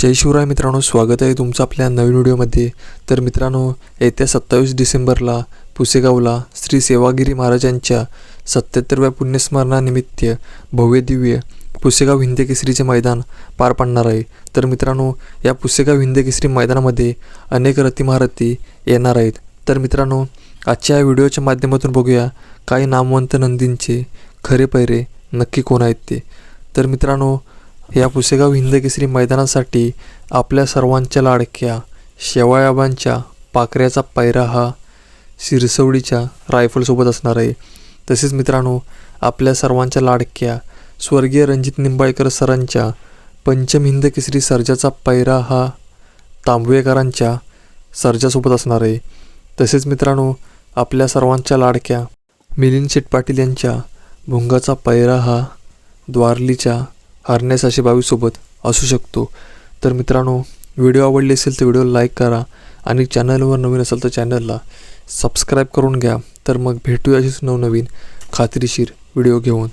जय शिवराय मित्रांनो स्वागत आहे तुमचं आपल्या नवीन व्हिडिओमध्ये. तर मित्रांनो येत्या सत्तावीस डिसेंबरला पुसेगावला श्री सेवागिरी महाराजांच्या सत्याहत्तरव्या पुण्यस्मरणानिमित्त भव्य दिव्य पुसेगाव हिंदकेसरीचे मैदान पार पडणार आहे. तर मित्रांनो या पुसेगाव हिंदकेसरी मैदानामध्ये अनेक रतिमहारथी येणार आहेत. तर मित्रांनो आजच्या या व्हिडिओच्या माध्यमातून बघूया काही नामवंत नंदींचे खरे पैरे नक्की कोण आहेत ते? तर मित्रांनो या पुसेगाव हिंद केसरी मैदानासाठी आपल्या सर्वांच्या लाडक्या शेवाळाबांच्या पाकऱ्याचा पायरा हा शिरसवडीच्या रायफलसोबत असणार आहे. तसेच मित्रांनो आपल्या सर्वांच्या लाडक्या स्वर्गीय रणजित निंबाळकर सरांच्या पंचम हिंद केसरी सर्जाचा पायरा हा तांबवेकरांच्या सर्जासोबत असणार आहे. तसेच मित्रांनो आपल्या सर्वांच्या लाडक्या मिलिंद शेठ पाटील यांच्या भुंगाचा पैरा हा द्वारलीच्या हरण्यासाशी बावीसोबत असू शकतो. तर मित्रांनो व्हिडिओ आवडले असेल तर व्हिडिओ लाईक करा आणि चॅनलवर नवीन असेल तर चॅनलला सबस्क्राईब करून घ्या. तर मग भेटूया अशीच नवनवीन खात्रीशीर व्हिडिओ घेऊन.